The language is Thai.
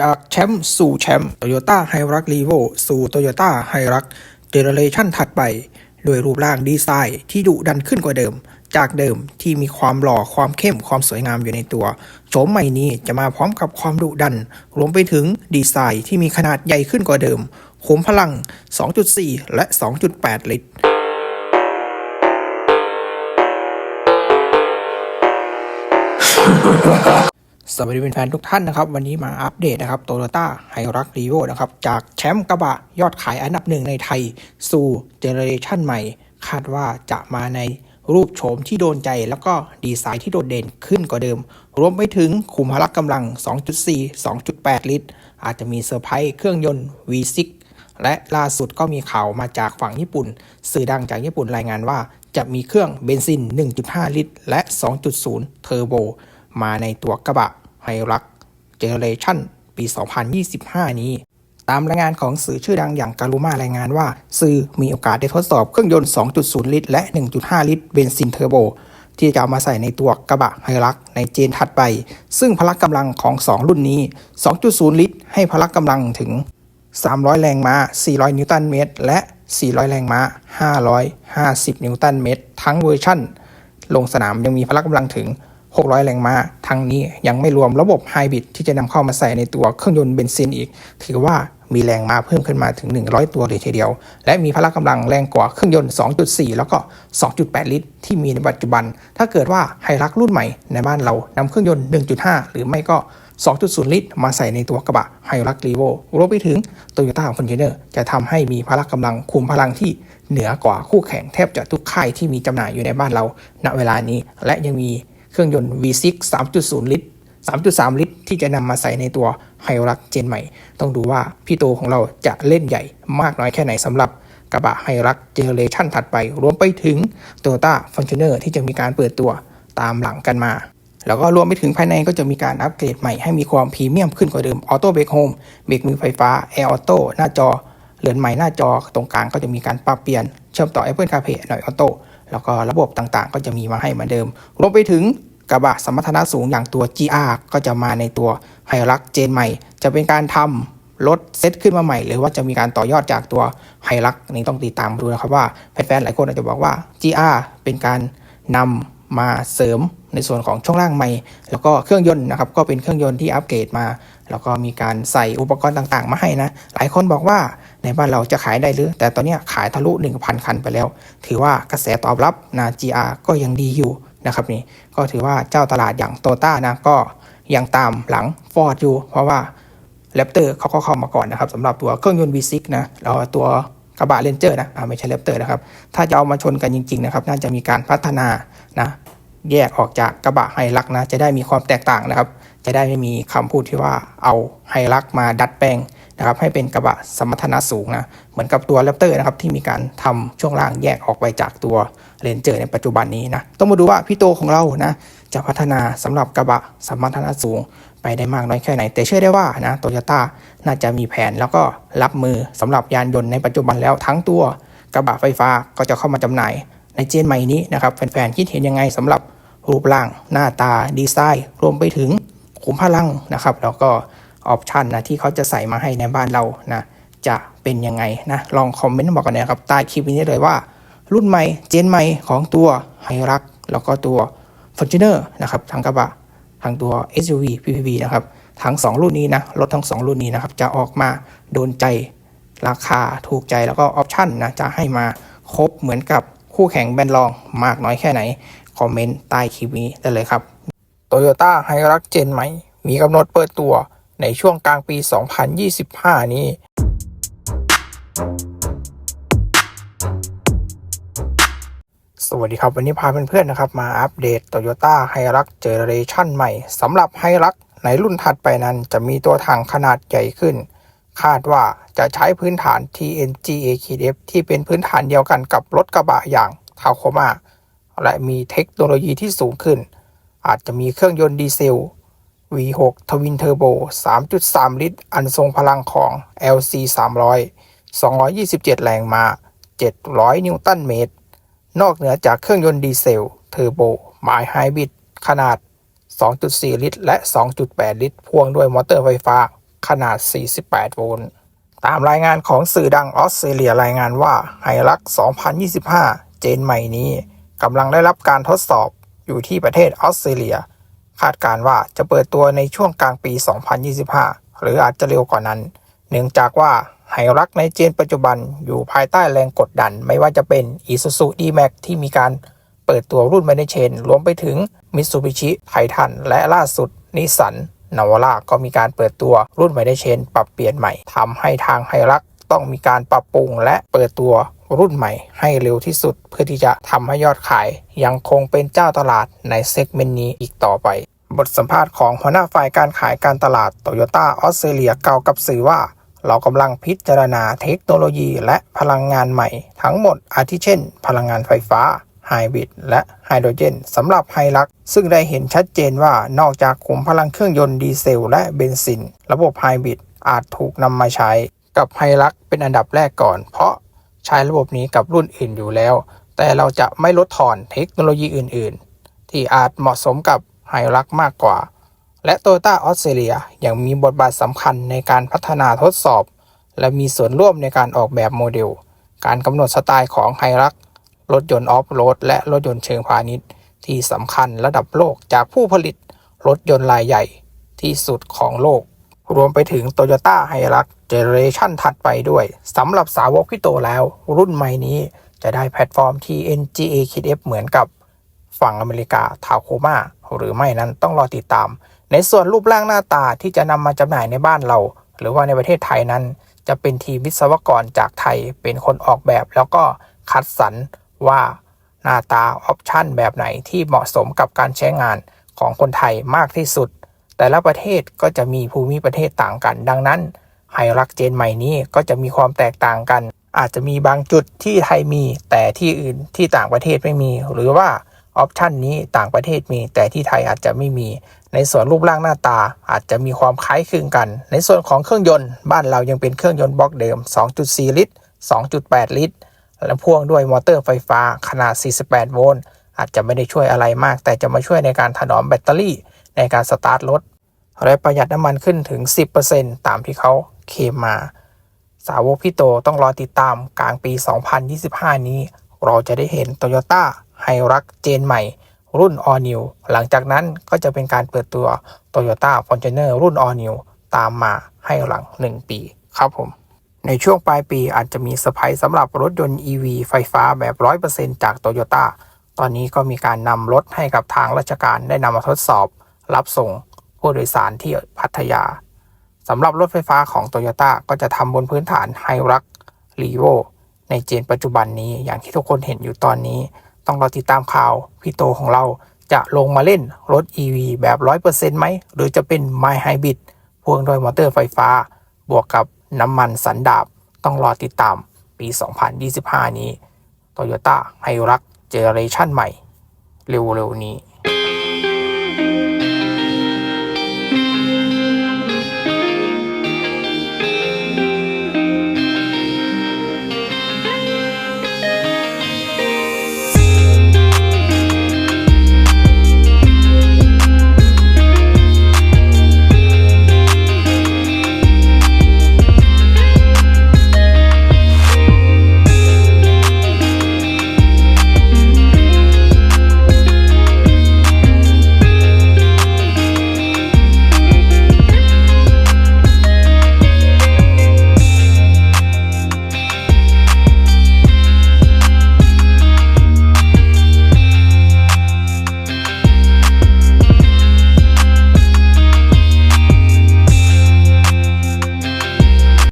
จากแชมป์สู่แชมป์โตโยต้าไฮรักรีโวสู่โตโยต้าไฮรักเจเนเรชันถัดไปด้วยรูปร่างดีไซน์ที่ดุดันขึ้นกว่าเดิม จากเดิมที่มีความหล่อความเข้มความสวยงามอยู่ในตัวโฉมใหม่นี้จะมาพร้อมกับความดุดัน รวมไปถึงดีไซน์ที่มีขนาดใหญ่ขึ้นกว่าเดิมขุมพลัง 2.4 และ 2.8 ลิตร สวัสดีแฟนๆทุกท่านนะครับ วันนี้มาอัปเดตนะครับโตโยต้าไฮรักรีโวนะครับ จากแชมป์กระบะยอดขายอันดับหนึ่งในไทย สู่เจเนอเรชันใหม่ คาดว่าจะมาในรูปโฉมที่โดนใจ แล้วก็ดีไซน์ที่โดดเด่นขึ้นกว่าเดิม รวมไปถึงขุมพละกำลัง 2.4 2.8 ลิตร อาจจะมีเซอร์ไพรส์เครื่องยนต์ V6 และล่าสุดก็มีข่าวมาจากฝั่งญี่ปุ่น สื่อดังจากญี่ปุ่นรายงานว่า จะมีเครื่องเบนซิน 1.5 ลิตร และ 2.0 เทอร์โบมาในตัวกระบะ ไฮรักเจเนเรชันปี 2025 นี้ ตามรายงานของสื่อชื่อดังอย่างการุมารายงานว่า สื่อมีโอกาสได้ทดสอบเครื่องยนต์ 2.0 ลิตร และ 1.5 ลิตรเบนซินเทอร์โบ ที่จะเอามาใส่ในตัวกระบะไฮรักในเจนถัดไป ซึ่งพละกำลังของ 2 รุ่นนี้ 2.0 ลิตร ให้พละกำลังถึง 300 แรงม้า 400 นิวตันเมตร และ 400 แรงม้า 550 นิวตันเมตร ทั้งเวอร์ชั่น ลงสนามยังมีพละกำลังถึง 600 แรงม้าทั้งนี้ยังไม่รวมระบบไฮบริดที่จะนำเข้ามาใส่ในตัวเครื่องยนต์เบนซินอีก ถือว่ามีแรงม้าเพิ่มขึ้นมาถึง 100 ตัวเลยทีเดียว และมีพละกำลังแรงกว่าเครื่องยนต์ 2.4 แล้วก็ 2.8 ลิตร ที่มีในปัจจุบัน ถ้าเกิดว่าไฮรักรุ่นใหม่ในบ้านเรานำเครื่องยนต์ 1.5 หรือไม่ก็ 2.0 ลิตร มาใส่ในตัวกระบะไฮรักรีโวรวมไปถึง Toyota f o r t u n e r จะทำให้มีพละกำลังคุมพลังที่เหนือกว่าคู่แข่งแทบจะทุกค่ายที่มีจำหน่ายอยู่ในบ้านเรา ณ เวลานี้ และยังมี เครื่องยนต์ V6 3.0 ลิตร 3.3 ลิตร ที่จะนำมาใส่ในตัวไฮรักเจนใหม่ ต้องดูว่าพี่โตของเราจะเล่นใหญ่มากน้อยแค่ไหนสำหรับกระบะไฮรักเจเนเรชันถัดไป รวมไปถึง Toyota f o r t u n e r ที่จะมีการเปิดตัวตามหลังกันมา แล้วก็รวมไปถึงภายในก็จะมีการอัปเกรดใหม่ให้มีความพรีเมียมขึ้นกว่าเดิมออโต้เบรกโฮมเบรกมือไฟฟ้าแอร์ออโต้หน้าจอเรือนใหม่หน้าจอตรงกลางก็จะมีการปรับเปลี่ยนเชื่อมต่อ Apple CarPlay หน่อยออโต้ แล้วก็ระบบต่างๆ ก็จะมีมาให้เหมือนเดิม รวมไปถึงกระบะสมรรถนะสูงอย่างตัว GR ก็จะมาในตัวไฮรักเจนใหม่ จะเป็นการทำรถเซตขึ้นมาใหม่ หรือว่าจะมีการต่อยอดจากตัวไฮรักนี่ต้องติดตามดูนะครับว่าแฟนๆหลายคนอาจจะบอกว่า GR เป็นการนำมาเสริมในส่วนของช่วงล่างใหม่ แล้วก็เครื่องยนต์นะครับก็เป็นเครื่องยนต์ที่อัปเกรดมา แล้วก็มีการใส่อุปกรณ์ต่างๆ มาให้นะ หลายคนบอกว่า ในบ้านเราจะขายได้หรือ แต่ตอนนี้ขายทะลุ 1,000 คันไปแล้ว ถือว่ากระแสตอบรับนะ GR ก็ยังดีอยู่นะครับนี่ก็ถือว่าเจ้าตลาดอย่างโตต้านะก็ยังตามหลังฟอร์ดอยู่ เพราะว่าแรปเตอร์เขาก็เข้ามาก่อนนะครับสำหรับตัวเครื่องยนต์ V6 นะแล้วตัวกระบะเลนเจอร์นะไม่ใช่แรปเตอร์นะครับ ถ้าจะเอามาชนกันจริงๆนะครับน่าจะมีการพัฒนานะแยกออกจากกระบะไฮรักนะจะได้มีความแตกต่างนะครับ จะได้ไม่มีคำพูดที่ว่าเอาไฮรักมาดัดแปลง นะครับให้เป็นกระบะสมรรถนะสูงนะเหมือนกับตัวแรปเตอร์นะครับที่มีการทำช่วงล่างแยกออกไปจากตัวเรนเจอร์ในปัจจุบันนี้นะต้องมาดูว่าพี่โตของเรานะจะพัฒนาสำหรับกระบะสมรรถนะสูงไปได้มากน้อยแค่ไหน แต่เชื่อได้ว่านะโตโยต้าน่าจะมีแผนแล้วก็รับมือสำหรับยานยนต์ในปัจจุบันแล้วทั้งตัวกระบะไฟฟ้าก็จะเข้ามาจำหน่าย ในเจนใหม่นี้นะครับแฟนๆคิดเห็นยังไงสำหรับรูปร่างหน้าตาดีไซน์ รวมไปถึงขุมพลังนะครับ แล้วก็ ออปชันนะที่เขาจะใส่มาให้ในบ้านเรานะจะเป็นยังไงนะลองคอมเมนต์บอกกันนะครับใต้คลิปนี้เลยว่า รุ่นใหม่เจนใหม่ของตัวไฮรักแล้วก็ตัว f o r t u n e r นะครับทั้งกระบะทั้งตัว SUV PPV นะครับทั้ง 2 รุ่นนี้นะรถทั้ง 2 รุ่นนี้นะครับจะออกมาโดนใจราคาถูกใจแล้วก็ออปชันนะจะให้มาครบเหมือนกับคู่แข่งแบรนด์รองมากน้อยแค่ไหน คอมเมนต์ใต้คลิปนี้ได้เลยครับ Toyota h i r u x เจนใหม่ มีกำหนดเปิดตัว ในช่วงกลางปี 2025 นี้ สวัสดีครับ วันนี้พาเพื่อนๆนะครับ มาอัปเดต Toyota h i r u x Generation ใหม่สำหรับ h i r u x ในรุ่นถัดไปนั้นจะมีตัวถังขนาดใหญ่ขึ้น คาดว่าจะใช้พื้นฐาน TNG AKF ที่เป็นพื้นฐานเดียวกันกับรถกระบะอย่างทาโคมาและมีเทคโนโลยีที่สูงขึ้น อาจจะมีเครื่องยนต์ดีเซล V6 ทวินเทอร์โบ3.3 ลิตร อันทรงพลังของ LC 300 227 แรงม้า 700 นิวตันเมตร นอกเหนือจากเครื่องยนต์ดีเซล เทอร์โบหมายไฮบริดขนาด 2.4 ลิตร และ 2.8 ลิตร พ่วงด้วยมอเตอร์ไฟฟ้าขนาด 48 โวลต์ ตามรายงานของสื่อดังออสเตรเลียรายงานว่าไฮรัก 2025 เจนใหม่นี้กำลังได้รับการทดสอบอยู่ที่ประเทศออสเตรเลีย คาดการว่าจะเปิดตัวในช่วงกลางปี 2025 หรืออาจจะเร็วกว่านั้น เนื่องจากว่าไฮรักในเจนปัจจุบันอยู่ภายใต้แรงกดดัน ไม่ว่าจะเป็น Isuzu D-Max ที่มีการเปิดตัวรุ่น m a n เชนรวมไปถึง Mitsubishi Titan และล่าสุดนิสสันนาวาร่าก็มีการเปิดตัวรุ่น m a n เชนปรับเปลี่ยนใหม่ทำให้ทางไฮรัก ต้องมีการปรับปรุงและเปิดตัวรุ่นใหม่ให้เร็วที่สุด เพื่อที่จะทำให้ยอดขาย ยังคงเป็นเจ้าตลาดในเซกเมนต์นี้อีกต่อไป บทสัมภาษณ์ของหัวหน้าฝ่ายการขายการตลาดโตโยต้าออสเตรเลียกล่าวกับสื่อว่า เรากำลังพิจารณาเทคโนโลยีและพลังงานใหม่ ทั้งหมดอาทิเช่น พลังงานไฟฟ้าไฮบริดและไฮโดรเจนสำหรับไฮลัก ซึ่งได้เห็นชัดเจนว่านอกจากขุมพลังเครื่องยนต์ดีเซล และเบนซิน ระบบไฮบริดอาจถูกนำมาใช้ กับไฮลักเป็นอันดับแรกก่อน เพราะใช้ระบบนี้กับรุ่นอื่นอยู่แล้ว แต่เราจะไม่ลดทอนเทคโนโลยีอื่น ๆ ที่อาจเหมาะสมกับไฮลักมากกว่า และโตโยต้าออสเตรเลียยังมีบทบาทสำคัญในการพัฒนาทดสอบ และมีส่วนร่วมในการออกแบบโมเดล การกำหนดสไตล์ของไฮรักรถยนต์ออฟโรดและรถยนต์เชิงพาณิชย์ ที่สำคัญระดับโลกจากผู้ผลิตรถยนต์รายใหญ่ที่สุดของโลก รวมไปถึง Toyota h i l u x เจเนเรชันถัดไปด้วยสำหรับสาวกที่โตแล้ว รุ่นใหม่นี้จะได้แพลตฟอร์ม TNGA Kit F เหมือนกับฝั่งอเมริกาทาวโคมาหรือไม่นั้นต้องรอติดตาม ในส่วนรูปร่างหน้าตาที่จะนำมาจำหน่ายในบ้านเรา หรือว่าในประเทศไทยนั้น จะเป็นทีมวิศวกรจากไทยเป็นคนออกแบบ แล้วก็คัดสรรว่าหน้าตาออปชันแบบไหนที่เหมาะสมกับการใช้งานของคนไทยมากที่สุด แต่ละประเทศก็จะมีภูมิประเทศต่างกัน ดังนั้น ไฮรักเจนใหม่นี้ก็จะมีความแตกต่างกัน อาจจะมีบางจุดที่ไทยมีแต่ที่อื่นที่ต่างประเทศไม่มี หรือว่าออปชันนี้ต่างประเทศมี แต่ที่ไทยอาจจะไม่มี ในส่วนรูปร่างหน้าตาอาจจะมีความคล้ายคลึงกัน ในส่วนของเครื่องยนต์บ้านเรายังเป็นเครื่องยนต์บล็อกเดิม 2.4 ลิตร 2.8 ลิตร และพ่วงด้วยมอเตอร์ไฟฟ้าขนาด 48 โวลต์อาจจะไม่ได้ช่วยอะไรมาก แต่จะมาช่วยในการถนอมแบตเตอรี่ในการสตาร์ทรถและประหยัดน้ำมันขึ้นถึง 10%ตามที่เขา เคมมา สาวกพี่โตต้องรอติดตามกลางปี 2025 นี้ เราจะได้เห็น Toyota h i l u x เจนใหม่ รุ่น All New หลังจากนั้นก็จะเป็นการเปิดตัว Toyota Fortuner รุ่น All New ตามมาให้หลัง 1 ปีครับผม ในช่วงปลายปีอาจจะมีเซอร์ไพรส์สำหรับรถยนต์ EV ไฟฟ้าแบบ 100%จาก Toyota ตอนนี้ก็มีการนำรถให้กับทางราชการได้นำมาทดสอบ รับส่งผู้โดยสารที่พัทยา สำหรับรถไฟฟ้าของ Toyota ก็จะทำบนพื้นฐาน h i l u x r e v o ในเจนปัจจุบันนี้อย่างที่ทุกคนเห็นอยู่ตอนนี้ ต้องรอติดตามข่าวพี่โตของเราจะลงมาเล่นรถ EV แบบ 100%ไหม หรือจะเป็น My Hybrid พ่วงด้วยมอเตอร์ไฟฟ้า บวกกับน้ำมันสันดาบ ต้องรอติดตามปี 2025 นี้ Toyota h i l u x Generation ใหม่ เร็วๆนี้